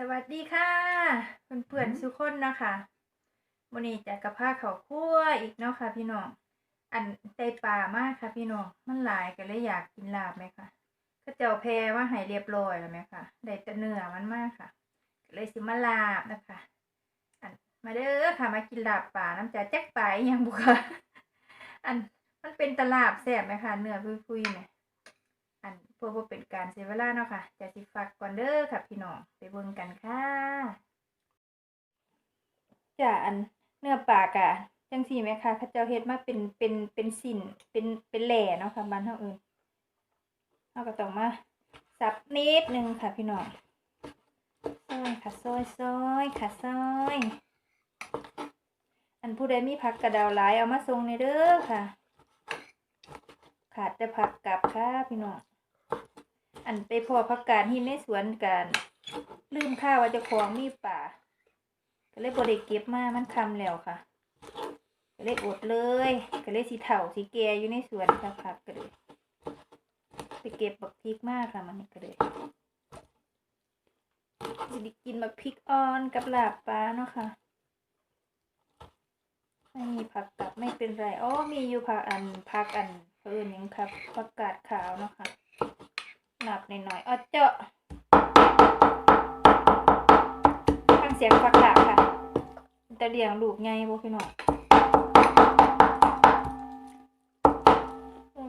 สวัสดีค่ะเพื่อนๆทุกคนนะคะวันนี้จะกระเพาเขาคั่วอีกเนาะค่ะ พี่น้อง อันได้ปลามากค่ะ พี่น้อง มันหลายก็เลยอยากกินลาบไหมคะก็เจ้าแพรว่าหายเรียบร้อยแล้วไหมคะได้แต่เนื้อมันมากค่ะก็เลยสิมาลาบนะคะ อันมาเด้อค่ะมากินลาบป่าน้ำจ่าแจ๊กป่าอหยังบุค่ะ อันมันเป็นตลาบแซ่บไหมคะเนื้อพุยๆไหมอัน เพื่อเป็นการเสียเวลาเนาะค่ะจะสิฝากก่อนเด้อค่ะพี่น้องไปเบิ่งกันค่ะจ้ะอันเนื้อปลากะจังซี่ไหมคะเขาเจ้าเฮ็ดมาเป็นเป็นเป็นสินเป็นเป็นแหล่เนาะค่ะบ้านเฮาเอิ้นเฮาก็ต้องมาสับนิดนึงค่ะพี่น้องซอยค่ะซอยซอยค่ะซอย อันผู้ใดมีผักกระดาวหลายเอามาส่งในเด้อค่ะ ขาดแต่ผักกับค่ะพี่น้อง อันไปพอผักกาดที่ในสวนกันลืมข้าวว่าจะของมีป่า ก็เลยบริเก็บมามันคำแล้วค่ะ ก็เลยอดเลย ก็เลยสีเถาสีแกอยู่ในสวนค่ะผักก็เลยไปเก็บบักพริกมากค่ะมันก็เลยจะได้กินบักพริกอ่อนกับลาบปลาเนาะค่ะไม่มีผักกับไม่เป็นไรอ๋อมีอยู่ผักอันผักอันเพิ่นยังครับ ผักกาดขาวเนาะค่ะ หนับหน่อยๆอ๋อเจาะฟังเสียงผักกาดค่ะตะเลียงลูกไงบ่พี่น้อง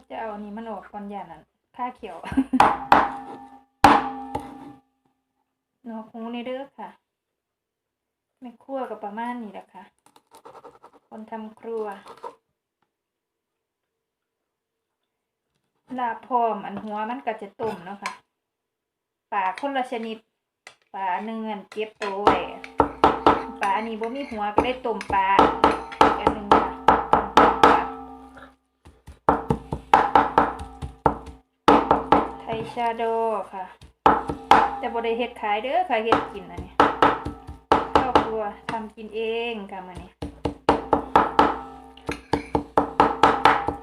จะเอานี้มันออกก่อนอย่านั้นค่าเขียวเนาะคงนี่เด้อค่ะ ไม่คั่วกับประมาณนี้แหละค่ะ คนทำครัว ลาพร้อมอันหัวมันก็จะต้มเนาะค่ะปลาคนละชนิดปลาเนื้อเก็บตัวไว้ปลาอันนี้บ่มีหัวก็ได้ต้มปลาอันหนึงค่ะไทยชาโดค่ะ แต่บ่ได้เฮ็ดขายเด้อค่ะเฮ็ดกินอันนี้ครอบครัวทำกินเองค่ะมื้อนี้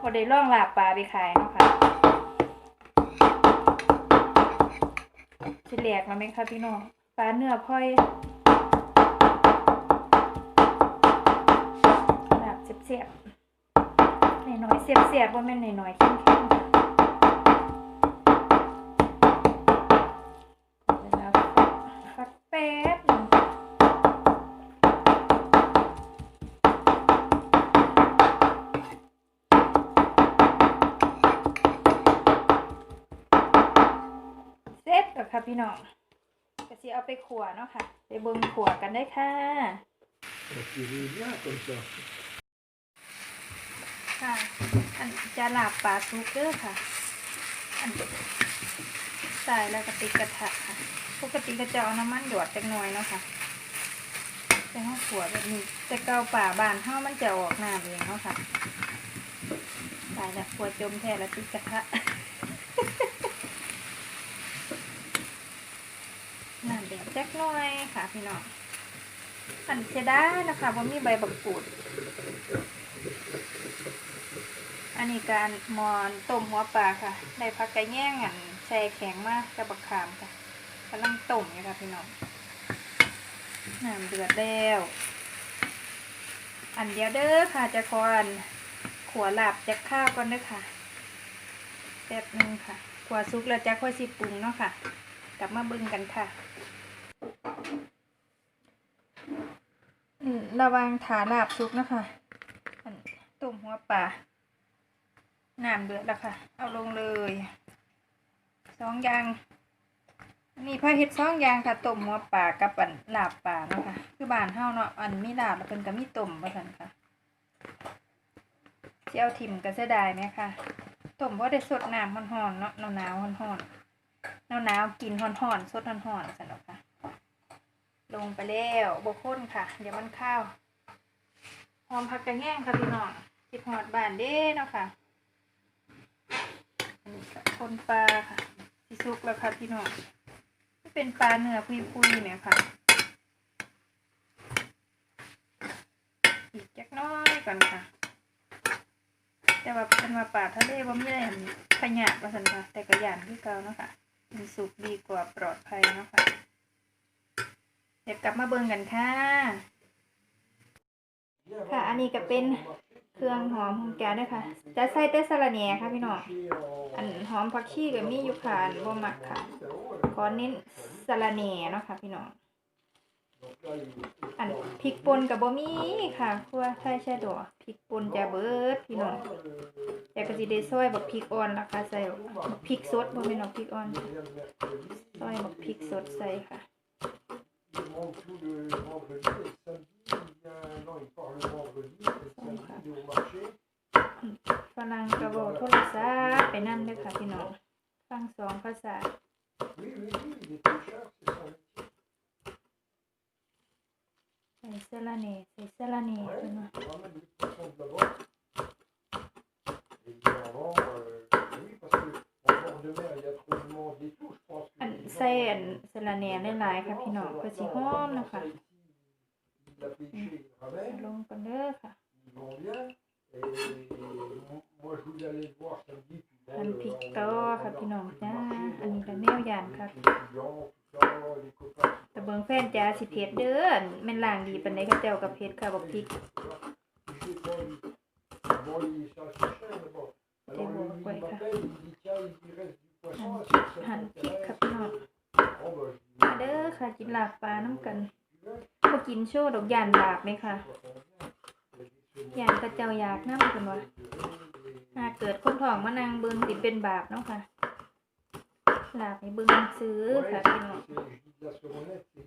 บ่ได้ล่องลาบปลาไปขายเนาะค่ะ สิแหลกมาไหมคะพี่น้องปลาเนื้อพ่อยแบบเสียบๆหน่อยๆเสียบๆบ่แม่นหน่อยๆเข้มๆ ค่ะพี่น้องก็สิเอาไปขัวเนาะค่ะ ไปเบิ่งขัวกันได้ค่ะ Och det är bra också. ค่ะ อันจะหลาบปลาซุกเด้อค่ะ อันใส่แล้วก็ติดกระทะค่ะ ปกติก็จะเอาน้ำมันหยดจักหน่อยเนาะค่ะแต่ห้าขัวแบบนี้แต่เกาป่าบานเฮามันจะออกน้ำเองเนาะค่ะใส่แล้วขัวจมแท้แล้วติดกระทะ น้ำแดง จักหน่อยค่ะพี่น้องอันเสียดานะคะว่ามีใบบักกูด อันนี้การมอนต้มหัวปลาค่ะ ได้พักกระแย่งอันแช่แข็งมากกับบักขามค่ะกำลังต้มอยู่ค่ะพี่น้องน้ำเดือดแล้วอันเดียวเด้อค่ะจะคอนขัวหลับจะข้าวก่อนเด้อค่ะแป๊บหนึงค่ะขัวซุกแล้วจะค่อยสิปรุงเนาะค่ะ กลับมาบิ่งกันค่ะอืม ระวังถาลาบซุกนะคะอันต้มหัวปลาน้ำเดือดแล้วค่ะ เอาลงเลยสองอย่าง นี่พ่อเฮ็ดสองอย่างค่ะต้มหัวปลากับอันลาบปลาเนาะค่ะคือบานเฮาเนาะอันมีลาบแล้วเพิ่นก็มีต้มว่าซั่นค่ะสิเอาถิ่มก็เสียดายไหมค่ะต้มบ่ได้สดน้ำร้อนๆเนาะหนาวๆร้อนๆหนาวๆกินร้อนๆสดร้อนๆซั่นเนาะค่ะ ลงไปแล้วบ่ข้นค่ะ เดี๋ยวมันข้าวหอมผักกระแยงค่ะพี่น้องคิดฮอดบานเด้เนาะค่ะอันนี้ก็คนปลาค่ะที่ซุกแล้วค่ะพี่น้องที่เป็นปลาเนื้อพุยๆเนี่ยค่ะ อีกจักน้อยก่อนค่ะ แต่ว่าเป็นมาป่าทะเลว่าไม่ได้อันขยะว่าสันค่ะ แต่กระยานที่เก่าเนาะค่ะกินสุกดีกว่าปลอดภัยเนาะค่ะ บมาเบิ่งกันค่ะ ค่ะ อันนี้ก็เป็นเครื่องหอมของแกด้วยค่ะ จะใส่แต่สะระแหน่ค่ะพี่น้อง อันหอมผักชีก็มีอยู่ค่ะอันบ่มักค่ะ ขอเน้นสะระแหน่เนาะค่ะพี่น้อง อันพริกป่นกับบ่มีค่ะครัวไทยแช่ดอกพริกป่นจะเบิดพี่น้องแต่ก็สิได้ซอยบักพริกอ่อนนะคะใส่บักพริกสดบ่แม่นบักพริกอ่อนซอยบักพริกสดใส่ค่ะ Il monte tout le vendredi et le samedi, il vient, non, il part le vendredi, et le samedi, il est au marché. ฝรั่งก็บอกโทรศัพท์ไปนั่นเด้อค่ะพี่น้องฟังสองภาษา Oui, oui, oui, il est pêcheur, c'est son métier. ใส่สะระแหน่ใส่สะระแหน่ Ouais, พี่น้อง il ramène les poissons de là-bas. Et il vient en vendre, euh, oui, parce que en bord de mer, il y a trop de monde et tout, je pense que อันเซอันสลาแหนหลายๆค่ะพี่น้องเพื่อสิหอมนะคะลงกันเด้อค่ะอันพริกต่อค่ะพี่น้องจ้าอันนี้ก็แนวยานครับตะเบิงแฟนจ้าสิเพ็ดเด้อแม่นล่างดีปันในกระเจ้ากับเพ็ดค่ะบอกพริกเต็มหัวไปค่ะหั่นพริกค่ะพี่น้อง Bon, bah, je dis, มาเด้อ ค่ะ กินลาบปลาน้ำกันบ่กินโชว์ดอกยานลาบไหมค่ะยานพระเจ้าอยากน้ำเพิ่นว่าหากเกิดคนท้องมานั่งเบิ่งสิเป็นบาปเนาะค่ะลาบให้เบิ่งซื้อค่ะพี่น้อง c'est- je dis de la saumonnette, c'est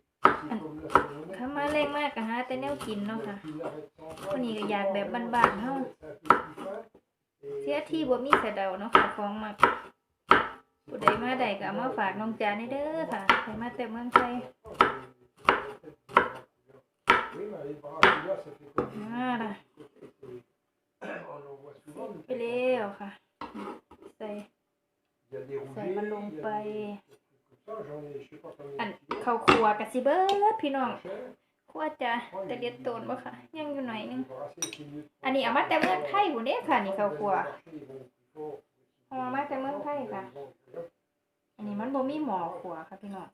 c'est comme la saumonnette. ถ้ามาเร่งมากก็หาแต่แนวกินเนาะค่ะ Puis il arrête sans bras, คนนี้ก็อยากแบบบ้านๆเฮาเสียที่บ่มีสะเดาเนาะค่ะของมัก ผู้ใดมาใดก็เอามาฝากน้องจาในเด้อค่ะใครมาแต่เมืองไทยมาละไปแล้วค่ะ ใส่ใส่มันลงไป อัน de kilos. ข้าครัวกะสิเบิดพี่น้อง Cher. ครัวจะแต่เด็ดโตนบ่ค่ะ ยังอยู่หน่อยนึง อันนี้เอามาแต่เมืองไทยพุ่นเด้ค่ะ นี่เข้าครัว marcher, ils vont plus fort. เอมาแต่เมืองไทยค่ะอันนี้มันบ่มีหมอครัวค่ะพี่น้อง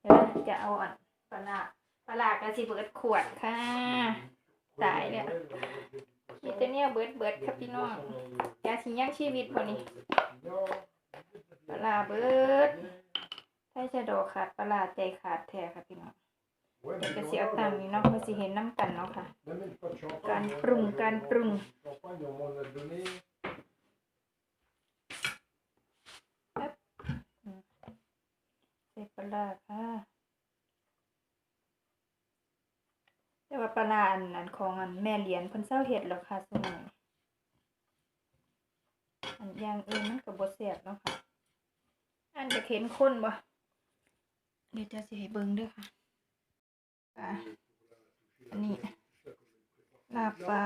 เดี๋ยวจะเอาอันปลาปลากระสิเบิดขวดค่ะตายแล้วมีแต่เนี่ยเบิดเบิดครับพี่น้องยาสิยังชีวิตบ่นี่ปลาเบิดใช่จะดอขาดปลาร้าใจขาดแท้ค่ะพี่น้อง Ouais, เดี๋ยว mais ก็สิเอาตามนี้เนาะเพื่อสิเห็นน้ำกันเนาะค่ะ การปรุงการปรุง ลาร้าค่ะแต่ว่าปลาอันนั้นของอันแม่เหรียญเพิ่นเศร้าเฮ็ดแล้วค่ะซุมื้อนี้อันอย่างอื่นมันก็บ่แซ่บเนาะค่ะ อันจะเข็นข้นบ่เดี๋ยวจะสิให้เบิ่งด้อค่ะอันนี้ลาบปลา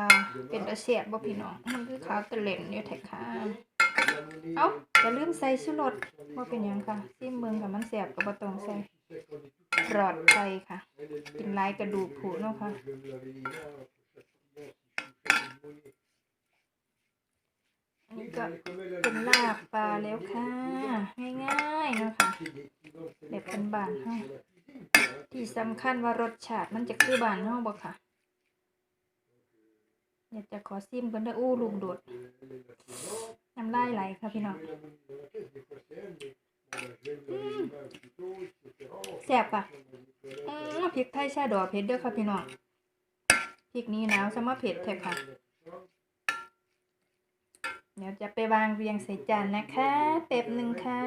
เป็นตาแซ่บบ่พี่น้องมันคือขาวตะเล่นอยู่แท้ค่ะ เอ้าอย่าลืมใส่ชูรสบ่เป็นหยังค่ะซิมเบิ่งค่ะมันแซ่บก็บ่ต้องใส่ปลอดภัยค่ะ กินหลายกระดูกผุเนาะค่ะ Je vais me laver les mains pour chaque client si je suis fait une monnaie. อันนี้ก็เป็นลาบปลาแล้วค่ะ ง่ายๆเนาะค่ะแบบเป็นบ้านเฮาที่สำคัญว่ารสชาติมันจะคือบ้านเฮาบ่ค่ะอยากจะขอซิมกันเด้ออู้ลูกโดด น้ำลายไหลค่ะพี่น้องแซ่บป่ะอือพริกไทยชาดอกเผ็ดเด้อค่ะพี่น้องพริกนี้หนาวซะมาเผ็ดแท้ค่ะ เดี๋ยวจะไปวางเรียงใส่จานนะคะแป๊บหนึ่งค่ะ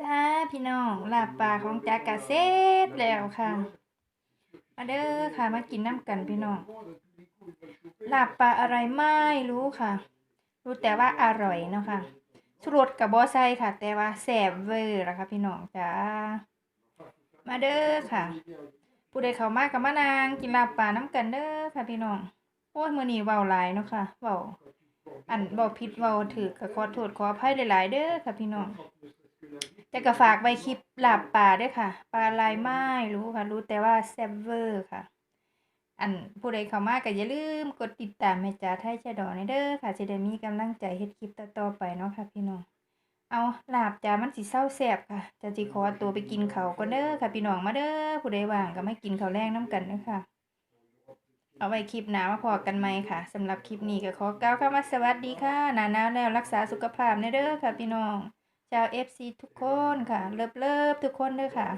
จ้าพี่น้องลาบปลาของจากกะเสร็จแล้วค่ะ มาเด้อค่ะมากินน้ำกันพี่น้อง ลาบปลาอะไรไม่รู้ค่ะ รู้แต่ว่าอร่อยเนาะค่ะชูรสกับบอไซค่ะ แต่ว่าแสบเวอร์ละคะพี่น้องจ้ามาเด้อค่ะ ผู้ใดเข้ามากับมานางกินลาบปลาน้ำกันเด้อค่ะพี่น้องโอ้ยมื้อนี้เว้าหลายเนาะค่ะเว้าอันเว้าผิดเว้าถูกก็ขอโทษขออภัยหลายๆเด้อค่ะพี่น้องแต่ก็ฝากไว้คลิปลาบปลาด้วยค่ะปลาลายไม้รู้ค่ะ รู้แต่ว่าแซบเวอร์ค่ะ อันผู้ใดเข้ามาก็อย่าลืมกดติดตามแม่จ๋าไทยชะดอในเด้อค่ะจะได้มีกำลังใจเฮ็ดคลิปต่อๆไปเนาะค่ะพี่น้องเอาลาบจ้ามันสิเศร้าแซ่บค่ะจะสิขอตัวไปกินเขาวก็เด้อค่ะพี่น้องมาเด้อผู้ใดว่างก็มากินเขาแรงน้ำกันเด้อค่ะ เอาไว้คลิปหน้ามาพอกันไหมค่ะสำหรับคลิปนี้ก็ขอกล่าวคำว่าสวัสดีค่ะหนาหนาวแล้วรักษาสุขภาพในเด้อค่ะพี่น้องชาว FC ทุกคนค่ะ เลิฟเลิฟทุกคนเด้อค่ะ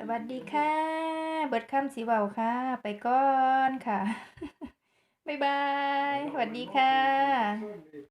Mais je les avais depuis สวัสดีค่ะ เบิดคำสีเบาค่ะ ไปก่อนค่ะ บ๊ายบาย สวัสดีค่ะ personne, mais